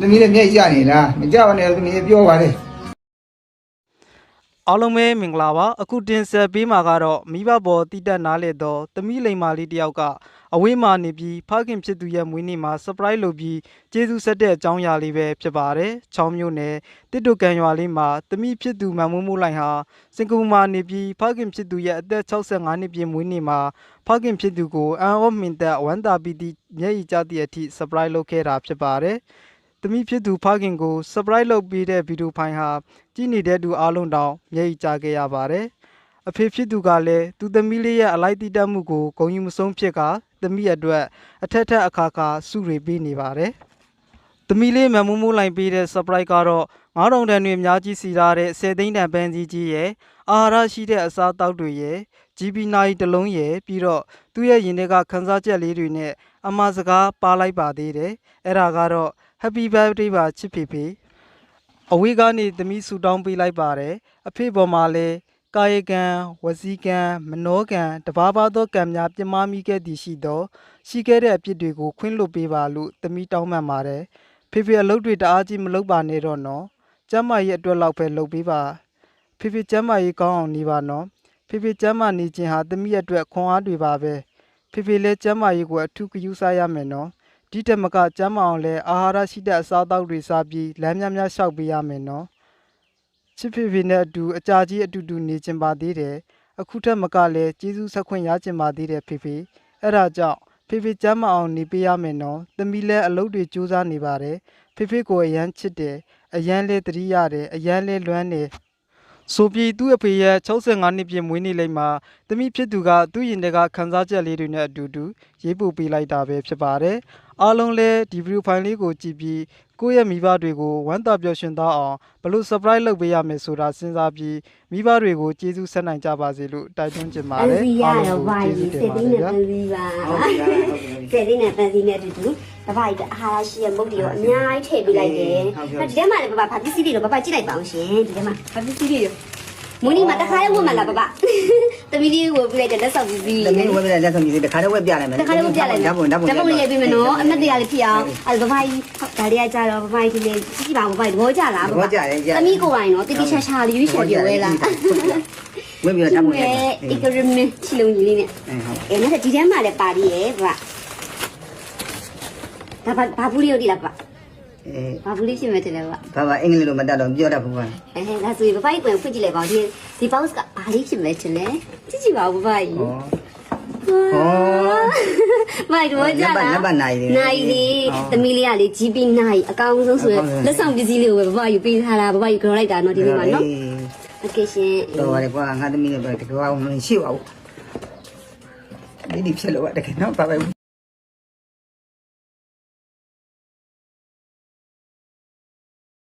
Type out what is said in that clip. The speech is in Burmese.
သမီးလည်းမျက်ကြနေလားမကြပါနဲ့သမီးပြောပါလေအားလုံးပဲမင်္ဂလာပါအခုတင်ဆက်ပေးမှာကတော့မိဘဘော်တိတက်နားလေတော့တမိလိမ္မာလေးတယောက်ကအဝေးမှာနေပြီးဖခင်ဖြစ်သူရဲ့မွေးနေ့မှာ surprise လုပ်ပြီးကျေးဇူးဆက်တဲ့အကြောင်းအရာလေးပဲဖြစ်ပါတယ်ချောင်းမျိုးနယ်တစ်တုကန်ရွာလေးမှာတမိဖြစ်သူမန်မိုးမိုးလိုင်ဟာစင်ကာပူမှာနေပြီးဖခင်ဖြစ်သူရဲ့အသက်65နှစ်ပြည့်မွေးနေ့မှာဖခင်ဖြစ်သူကိုအန်အော့မင်တက်ဝမ်းတာပီတီမျက်ရည်ကျသည့်အထိ surprise လုပ်ခဲ့တာဖြစ်ပါတယ် တမိဖြစ်သူဖခင်ကို surprise လုပ်ပြီးတဲ့ဗီဒီယိုဖိုင်ဟာကြည့်နေတဲ့သူအားလုံးတောင်မျက်ရည်ကျခဲ့ရပါတယ်။အဖေဖြစ်သူကလည်းသူသမီးလေးရဲ့အလိုက်တီးတက်မှုကိုဂုဏ်ယူမဆုံးဖြစ်ကသမီးအတွက်အထက်ထက်အခါခါစုတွေပေးနေပါတယ်။သမီးလေးမမမိုးမိုးလိုင်ပေးတဲ့ surprise ကတော့9000တန်တွေအများကြီးစီထားတဲ့10သိန်းတန်ပန်းကြီးကြီးရဲ့အာဟာရရှိတဲ့အစားအသောက်တွေရဲ့ GB နိုင်တစ်လုံးရဲ့ပြီးတော့သူ့ရဲ့ရင်ထဲကခန်းစားချက်လေးတွေနဲ့အမှားစကားပါလိုက်ပါသေးတယ်။အဲ့ဒါကတော့ Happy Birthday ပါချစ်ဖေဖေ။အဝေးကနေသမီးဆူတောင်းပေးလိုက်ပါတယ်အဖေပေါ်မှာလည်းကာယကံဝစီကံမနောကံတဘာဘာသောကံများပြမမိခဲ့သည်ရှိသောရှိခဲ့တဲ့အပြစ်တွေကိုခွင့်လွှတ်ပေးပါလို့သမီးတောင်းပန်ပါတယ်ဖေဖေအလုပ်တွေတအားကြီးမလုပ်ပါနဲ့တော့နော်ကျမ်းမာရေးအတွက်လောက်ပဲလုပ်ပေးပါဖေဖေကျမ်းမာရေးကောင်းအောင်နေပါနော်ဖေဖေကျမ်းမာနေခြင်းဟာသမီးအတွက်ခွန်အားတွေပါပဲဖေဖေလည်းကျမ်းမာရေးကိုအထူးဂရုစိုက်ရမယ်နော် ဒီတက်မကကျမ်းမအောင်လဲအာဟာရရှိတဲ့အစားအသောက်တွေစားပြီးလမ်းများများလျှောက်ပေးရမယ်နော်ချစ်ဖေဖေနဲ့အတူအကြာကြီးအတူတူနေကျင်ပါသေးတယ်အခုတက်မကလည်းကျေးဇူးဆက်ခွင့်ရကျင်ပါသေးတယ်ဖေဖေအဲ့ဒါကြောင့်ဖေဖေကျမ်းမအောင်နေပေးရမယ်နော်သမီးလည်းအလုပ်တွေကြိုးစားနေပါတယ်ဖေဖေကိုအရန်ချစ်တယ်အရန်လဲတတိရတယ်အရန်လဲလွမ်းတယ် ဆိုပြီးသူ့အဖေရဲ့65နှစ်ပြည့်မွေးနေ့လိမ့်မှာသမီးဖြစ်သူကသူ့ရင်ထဲကခန်းစားချက်လေးတွေနဲ့အတူတူရေးပို့ပေးလိုက်တာပဲဖြစ်ပါတယ်အားလုံးလည်းဒီဗီဒီယိုဖိုင်လေးကိုကြည့်ပြီးကိုယ့်ရဲ့မိဘတွေကိုဝမ်းသာပျော်ရွှင်သွားအောင်ဘယ်လို့ surprise လုပ်ပေးရမယ်ဆိုတာစဉ်းစားပြီးမိဘတွေကိုကျေးဇူးဆက်နိုင်ကြပါစေလို့တိုက်တွန်းချင်ပါပန်းတယ်စီရအားတော့လုံးဘာကိုကြီးကျေးစဇူးက်တင်ပါသိတန်းယ်နဲ့ဗျာပန်းစီပါစက်သိန်းနဲ့ပန်းစီနဲ့အတူတူ တပိုက်အားရရှိရမုတ်တီကိုအများကြီးထည့်ပေးလိုက်တယ်ဒီထဲမှာလည်းပပဘာပစ္စည်းတွေတော့ပပကြည့်လိုက်ပါအောင်ရှင်ဒီထဲမှာဘာပစ္စည်းတွေရောမွေးနေ့မှာတခါလေးဝတ်မှလားပပသမီးလေးကိုပြလိုက်တဲ့လက်ဆောင်ပစ္စည်းသမီးဝက်ပြတဲ့လက်ဆောင်ကြီးတခါတော့ဝက်ပြလိုက်မယ်တခါလေးဝတ်ပြလိုက်မယ်ဓာတ်ပုံဓာတ်ပုံဓာတ်ပုံလေးရိုက်ပေးမယ်နော်အမတ်တရားလေးဖြစ်အောင်အဲပပကြီးဒါလေးကကြတော့ပပကြီးဒီလေးကြည့်ပါပပကြီးသဘောကျလားပပသမီးကိုပိုင်နော်တိတိချာချာလေးရွေးချယ်ပြဝဲလားဝက်ပြဓာတ်ပုံရိုက်အဲအီကရမင်းချီလုံးကြီးလေးနဲ့အဲဟုတ်အဲနောက်ဒီထဲမှာလည်းပါသေးရဲ့ဗျ ဒါဘာဘာဘူးလေးရောဒီလားဗျ အဲ ဘာဘူးလေးရှင်းမယ်တယ်လေဗျ ဘာဘာအင်္ဂလိပ်လိုမတတ်တော့ပြောတတ်ဘူးကွာ အဲဒါဆိုရင်ဘဘကြီးကိုဖွင့်ကြည့်လိုက်ပါဦးဒီဒီ box ကဘာလေးရှင်းမယ်တယ်လေကြည့်ကြည့်ပါဦးဘဘကြီး ဩဩ မိုက်တော့ကြာလား လက်ပတ်နိုင်တယ် နိုင်လေ ဟုတ် သမီးလေးကလေ GB နိုင်အကောင်းဆုံးဆိုရင် အကောင်းဆုံး လက်ဆောင်ပစ္စည်းလေးကိုပဲဘဘကြီးပေးထားတာဘဘကြီးကြော်လိုက်တာနော်ဒီနေ့မှာနော်โอเคရှင် တော့ရတယ်ကွာငါသမီးလည်းပဲတကွာမရှိပါဘူးဒီဒီဖြစ်လို့တကယ်တော့ဘာပဲ